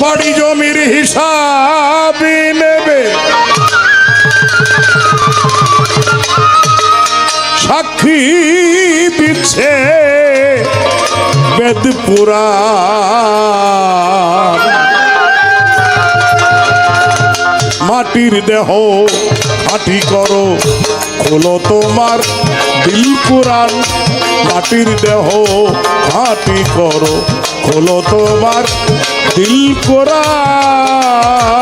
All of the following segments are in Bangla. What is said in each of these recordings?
বাড়ি জমির হিসাব নেবে। সাক্ষী দিচ্ছে বেদপুরা। মাটির দেহ খাটি করো, খোলো তোমার দিল পুরাণ মাটির দেহ হাতি করো খোলো তোমার দিল পুরাণ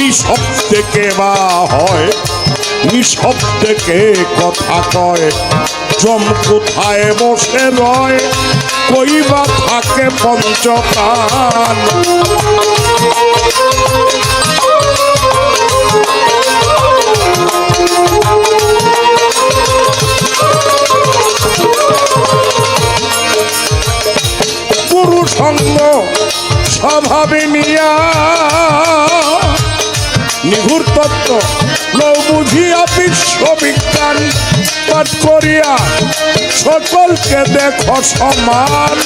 সব থেকে বা হয়? নিঃশব্দকে কথা কয়? জম কোথায় বসে রয়? কই থাকে পঞ্চকান পুরুষঙ্গ স্বভাবে নিয়া নিঘুর তত্ত্ব নৌ বুঝিয়া বিশ্ববিজ্ঞান পাঠ করিয়া সকলকে দেখো সমান।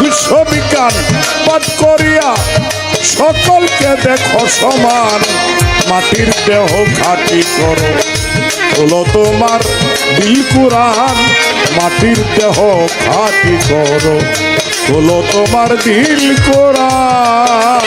বিশ্ববিজ্ঞান পাঠ করিয়া সকলকে দেখো সমান। মাটির দেহ ঘাটি করো। হলো তোমার কুরান মাটির দেহ ঘাটি করো। হলো তোমার দিল কোরআন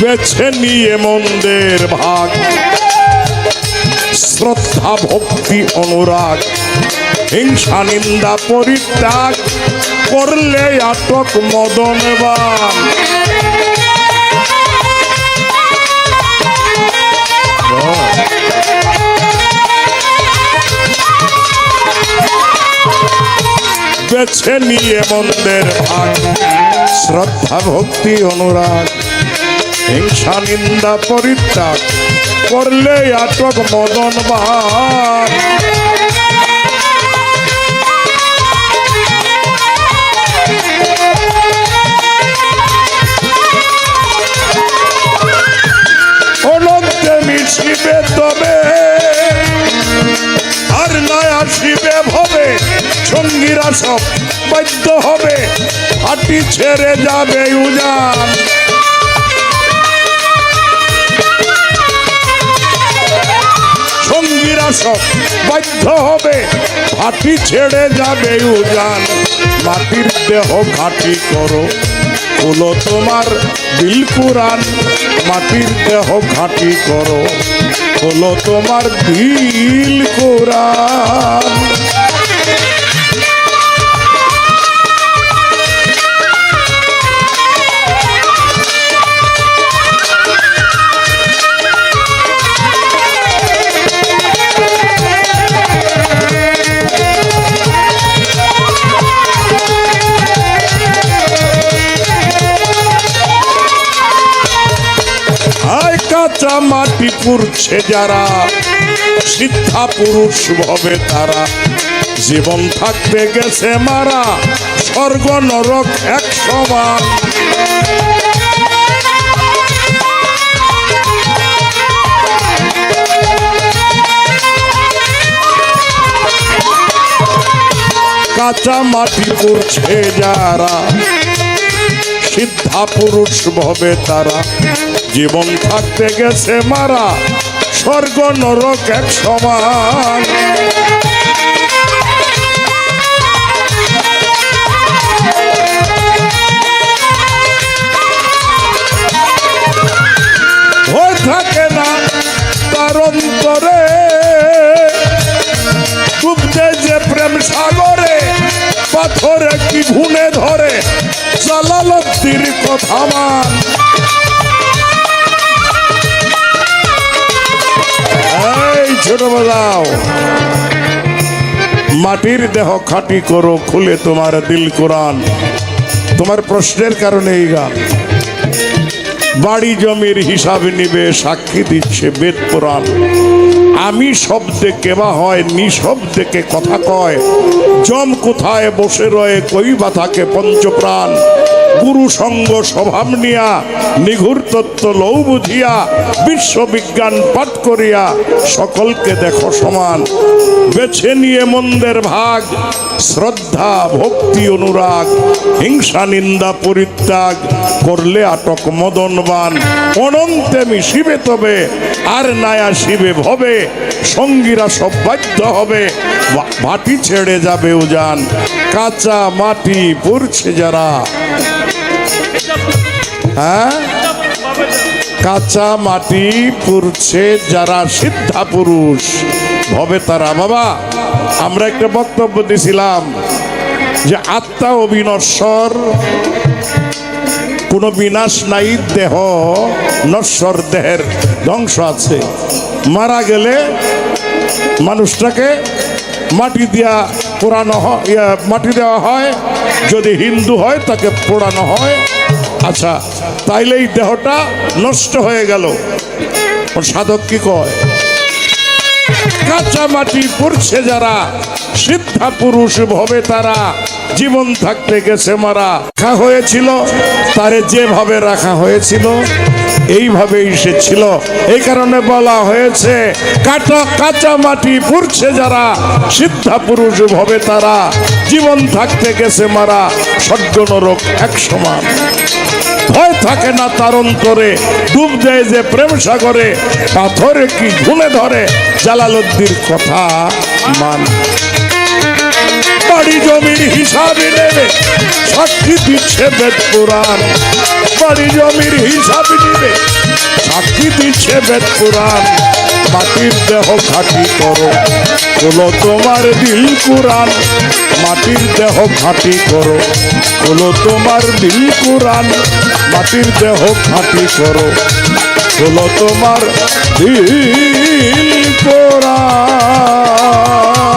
বেছে নিয়ে মন্দের ভাগ। শ্রদ্ধা ভক্তি অনুরাগ, হিংসা নিন্দা পরিত্যাগ, করলে আটক মদনবান বেছে নিয়ে মন্দের ভাগ শ্রদ্ধা ভক্তি অনুরাগ। হিংসা নিন্দা পরিত্যাগ করলে আটক মদন বান আর সঙ্গীরা সব বাধ্য হবে, হাঁটি ছেড়ে যাবে উজান। সব বাধ্য হবে। হাঁটি ছেড়ে যাবে উজান। মাটির দেহ ঘাটি করো। হলো তোমার দিল কুরান মাটির দেহ ঘাটি করো। হলো তোমার দিল কুরান কাঁচা মাটি পুরছে যারা, সিদ্ধা পুরুষ ভবে তারা। জীবন থাকতে গেছে মারা, স্বর্গ, নরক এক সমান। কাঁচা মাটি পুরছে যারা, সিদ্ধা পুরুষ ভবে তারা। জীবন থাকতে গেছে মারা, স্বর্গ, নরক এক সমান। থাকে না তার অন্তরে। ডুবতে যে প্রেম সাগরে, পাথরে কি ভুনে ধরে জালালত্তির কথা মান। ছোট মাটির দেহ খাটি করো, খুলে তোমার দিল কোরআন। তোমার প্রশ্নের কারণে এই গান। বাড়ি জমির হিসাব নিবে, সাক্ষী দিচ্ছে বেদ পুরাণ আমি শব্দে কেবা হয়, নিঃশব্দে কথা কয়। জম কোথায় বসে রয়ে কইবা থাকে পঞ্চপ্রাণ। গুরু সঙ্গ স্বভাব নিয়া, নিঘুর তত্ত্ব লৌ বুঝিয়া বিশ্ববিজ্ঞান পাঠ করিয়া সকলকে দেখো সমান। বেছে নিয়ে মন্দের ভাগ, শ্রদ্ধা, ভক্তি অনুরাগ, হিংসা, নিন্দা, পরিত্যাগ, করলে আটক মদনবান। অনন্তে মিশিবে তবে, আর নায়া শিবে ভবে, সঙ্গীরা সব বাধ্য হবে মাটি ছেড়ে যাবে উজান। কাঁচা মাটি পড়ছে যারা। হ্যাঁ? কাঁচা মাটি পুরছে যারা সিদ্ধা পুরুষ। ভবে তারা। বাবা, আমরা একটা বক্তব্য দিছিলাম যে আত্মা অবিনশ্বর, কোনো বিনাশ নাই, দেহ নশ্বর, দেহের ধ্বংস আছে। মারা গেলে মানুষটাকে মাটি দিয়া পোড়ানো হয় মাটি দেওয়া হয়। যদি হিন্দু হয়, তাকে পোড়ানো হয়। আচ্ছা তাইলে এই দেহটা নষ্ট হয়ে গেল। সাধক কি কয়? কাঁচা মাটি পড়ছে যারা, সিদ্ধা পুরুষ ভবে তারা, জীবন থাকতে গেছে মারা। রাখা হয়েছিল, তারে যেভাবে রাখা হয়েছিল, এইভাবেই সে ছিল। এই কারণে বলা হয়েছে, কাটা, কাঁচা মাটি পুড়ছে যারা, সিদ্ধা পুরুষ ভবে তারা, জীবন থাকতে গেছে মারা স্বর্গ নরক এক সমান ভয় থাকে না তারণ করে, ডুব দেয় যে প্রেম সাগরে, পাথরে কি ঘুমে ধরে জালালুদ্দির কথা মান। বাড়ি জমির হিসাবে নেবে সাক্ষী দিচ্ছে বেদ পুরাণ। বাড়ি জমির হিসাবে নেবে সাক্ষী দিচ্ছে বেদ পুরাণ। মাটির দেহ খাটি করো। বলো তোমার দিল কুরান মাটির দেহ খাটি করো। বলো তোমার দিল কুরান মাটির দেহ খাটি করো। বলো তোমার দিল কোরআন।